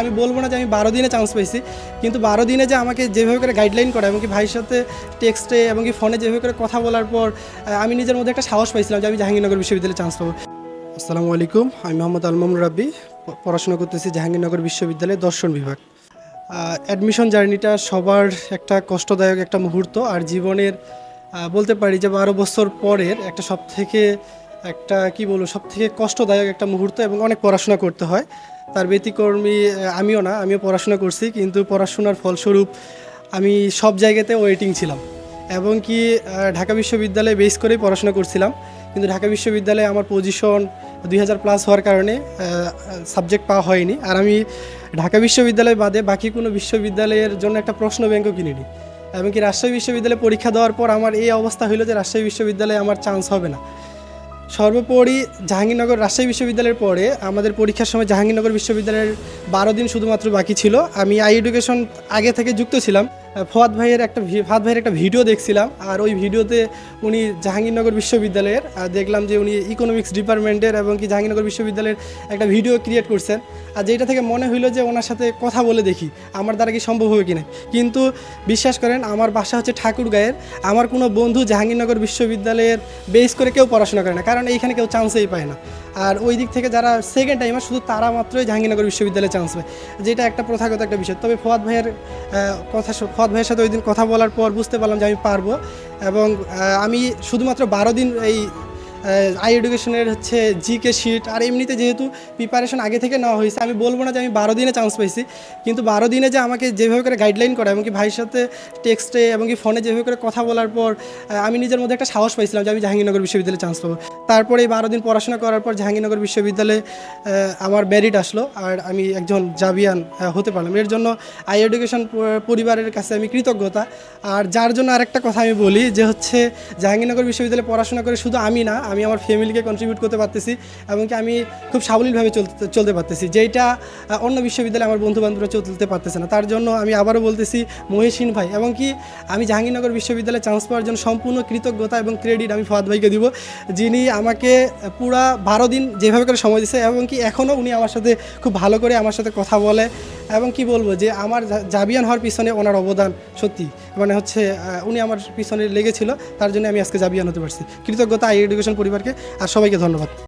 আমি বলব না যে আমি বারো দিনে চান্স পেয়েছি, কিন্তু বারো দিনে যে আমাকে যেভাবে করে গাইডলাইন করা এবং কি ভাইয়ের সাথে টেক্সটে এবং কি ফোনে যেভাবে করে কথা বলার পর আমি নিজের মধ্যে একটা সাহস পাইছিলাম যে আমি জাহাঙ্গীরনগর বিশ্ববিদ্যালয়ে চান্স পাবো। আসসালামু আলাইকুম, আমি মোহাম্মদ আলমামুর রাব্বি পড়াশোনা করতেছি জাহাঙ্গীরনগর বিশ্ববিদ্যালয়ে দর্শন বিভাগ। অ্যাডমিশন জার্নিটা সবার একটা কষ্টদায়ক একটা মুহূর্ত, আর জীবনের বলতে পারি যে বারো বছর পরের একটা সব থেকে একটা, কি বলব সব থেকে কষ্টদায়ক একটা মুহূর্ত এবং অনেক পড়াশোনা করতে হয়। তার ব্যতিকর্মী আমিও না, আমিও পড়াশোনা করছি, কিন্তু পড়াশোনার ফলস্বরূপ আমি সব জায়গাতে ওয়েটিং ছিলাম। এবং কি ঢাকা বিশ্ববিদ্যালয়ে বেস করেই পড়াশোনা করছিলাম, কিন্তু ঢাকা বিশ্ববিদ্যালয়ে আমার পজিশন দুই হাজার প্লাস হওয়ার কারণে সাবজেক্ট পাওয়া হয়নি। আর আমি ঢাকা বিশ্ববিদ্যালয় বাদে বাকি কোনো বিশ্ববিদ্যালয়ের জন্য একটা প্রশ্ন ব্যাংকও কিনিনি। এমনকি রাজশাহী বিশ্ববিদ্যালয়ে পরীক্ষা দেওয়ার পর আমার এই অবস্থা হইল যে রাজশাহী বিশ্ববিদ্যালয়ে আমার চান্স হবে না। সর্বোপরি জাহাঙ্গীরনগর রাজশাহী বিশ্ববিদ্যালয়ের পরে আমাদের পরীক্ষার সময় জাহাঙ্গীরনগর বিশ্ববিদ্যালয়ের বারো দিন শুধুমাত্র বাকি ছিল। আমি আই এডুকেশন আগে থেকে যুক্ত ছিলাম। ফোয়াদ ভাইয়ের একটা ফাদ ভাইয়ের একটা ভিডিও দেখছিলাম, আর ওই ভিডিওতে উনি জাহাঙ্গীরনগর বিশ্ববিদ্যালয়ের দেখলাম যে উনি ইকোনমিক্স ডিপার্টমেন্টের এবং কি জাহাঙ্গীরনগর বিশ্ববিদ্যালয়ের একটা ভিডিও ক্রিয়েট করছেন। আর যেটা থেকে মনে হইল যে ওনার সাথে কথা বলে দেখি, আমার দ্বারা কি সম্ভব হবে কিনা। কিন্তু বিশ্বাস করেন, আমার বাসা হচ্ছে ঠাকুরগাঁয়ের, আমার কোনো বন্ধু জাহাঙ্গীরনগর বিশ্ববিদ্যালয়ের বেস করে কেউ পড়াশোনা করে না, কারণ এইখানে কেউ চান্সই পায় না। আর ওই দিক থেকে যারা সেকেন্ড টাইমার শুধু তারা মাত্রই জাহাঙ্গীরনগর বিশ্ববিদ্যালয়ে চান্স পায়। যেটা একটা প্রথাগত একটা বিষয়। তবে ফোয়াদ ভাইয়ের কথা ফোয়াদ ভাইয়ের সাথে ওই দিন কথা বলার পর বুঝতে পারলাম যে আমি পারব। এবং আমি শুধুমাত্র বারো দিন এই আই এডুকেশনের হচ্ছে জিকে শিট আর এমনিতে যেহেতু প্রিপারেশন আগে থেকে নেওয়া হয়েছে, আমি বলব না যে আমি বারো দিনে চান্স পাইছি, কিন্তু বারো দিনে যে আমাকে যেভাবে করে গাইডলাইন করা এবং কি ভাইয়ের সাথে টেক্সটে এবং কি ফোনে যেভাবে করে কথা বলার পর আমি নিজের মধ্যে একটা সাহস পাইছিলাম যে আমি জাহাঙ্গীরনগর বিশ্ববিদ্যালয়ে চান্স পাবো। তারপরে এই বারো দিন পড়াশোনা করার পর জাহাঙ্গীরনগর বিশ্ববিদ্যালয়ে আমার মেরিট আসলো, আর আমি একজন জাবিয়ান হতে পারলাম। এর জন্য আই এডুকেশন পরিবারের কাছে আমি কৃতজ্ঞতা। আর যার জন্য আরেকটা কথা আমি বলি, যে হচ্ছে জাহাঙ্গীরনগর বিশ্ববিদ্যালয়ে পড়াশোনা করে শুধু আমি না আমি আমার ফ্যামিলিকে কন্ট্রিবিউট করতে পারতেছি এবং কি আমি খুব সাবলীলভাবে চলতে চলতে পারতেছি। আহ, অন্য বিশ্ববিদ্যালয়ে আমার বন্ধু বান্ধবরা চলতে পারতেছে না। তার জন্য আমি আবারও বলতেছি মহেশিন ভাই এবং কি আমি জাহাঙ্গীরনগর বিশ্ববিদ্যালয়ে চান্স পাওয়ার জন্য সম্পূর্ণ কৃতজ্ঞতা এবং ক্রেডিট আমি ফাদ ভাইকে দিব। যিনি আমাকে পুরা বারো দিন যেভাবে করে সময় দিচ্ছে এবং কি এখনও উনি আমার সাথে খুব ভালো করে আমার সাথে কথা বলে এবং কি বলব যে আমার জাবিয়ান হওয়ার পিছনে ওনার অবদান সত্যি। মানে হচ্ছে উনি আমার পিছনে লেগেছিল তার জন্য আমি আজকে জাবিয়ান হতে পারছি। কৃতজ্ঞতা আই এডুকেশন পরিবারকে আর সবাইকে ধন্যবাদ।